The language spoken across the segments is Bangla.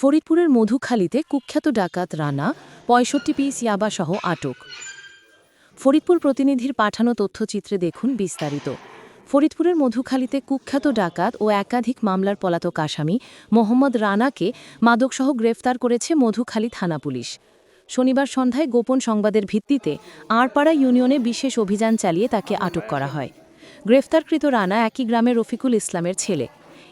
ফরিদপুরের মধুখালীতে কুখ্যাত ডাকাত রানা, পঁয়ষট্টি পিস ইয়াবাসহ আটক। ফরিদপুর প্রতিনিধির পাঠানো তথ্যচিত্রে দেখুন বিস্তারিত। ফরিদপুরের মধুখালীতে কুখ্যাত ডাকাত ও একাধিক মামলার পলাতক আসামি মোহাম্মদ রানাকে মাদকসহ গ্রেফতার করেছে মধুখালী থানা পুলিশ। শনিবার সন্ধ্যায় গোপন সংবাদের ভিত্তিতে আড়পাড়া ইউনিয়নে বিশেষ অভিযান চালিয়ে তাকে আটক করা হয়। গ্রেফতারকৃত রানা একই গ্রামের রফিকুল ইসলামের ছেলে।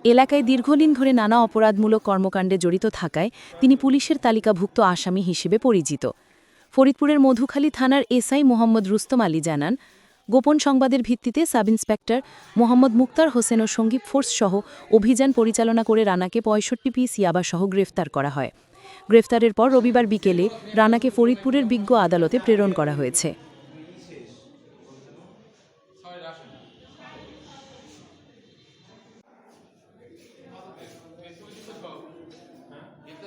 এলাকায় দীর্ঘদিন ধরে নানা অপরাধমূলক কর্মকাণ্ডে জড়িত থাকায় তিনি পুলিশের তালিকাভুক্ত আসামি হিসেবে পরিচিত। ফরিদপুরের মধুখালী থানার এসআই মোহাম্মদ রুস্তম আলী জানান, গোপন সংবাদের ভিত্তিতে সাব ইন্সপেক্টর মোহাম্মদ মুক্তার হোসেন ও সংগীত ফোর্স সহ অভিযান পরিচালনা করে রানাকে পঁয়ষট্টি পিস ইয়াবাসহ গ্রেফতার করা হয়। গ্রেফতারের পর রবিবার বিকেলে রানাকে ফরিদপুরের বিজ্ঞ আদালতে প্রেরণ করা হয়েছে।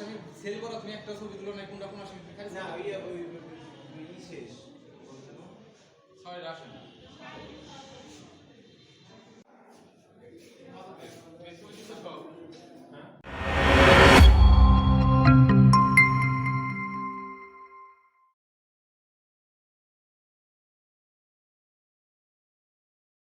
আসামি সেল করো তুমি একটা ছবি তুলো না কোনটা কোন আসামি না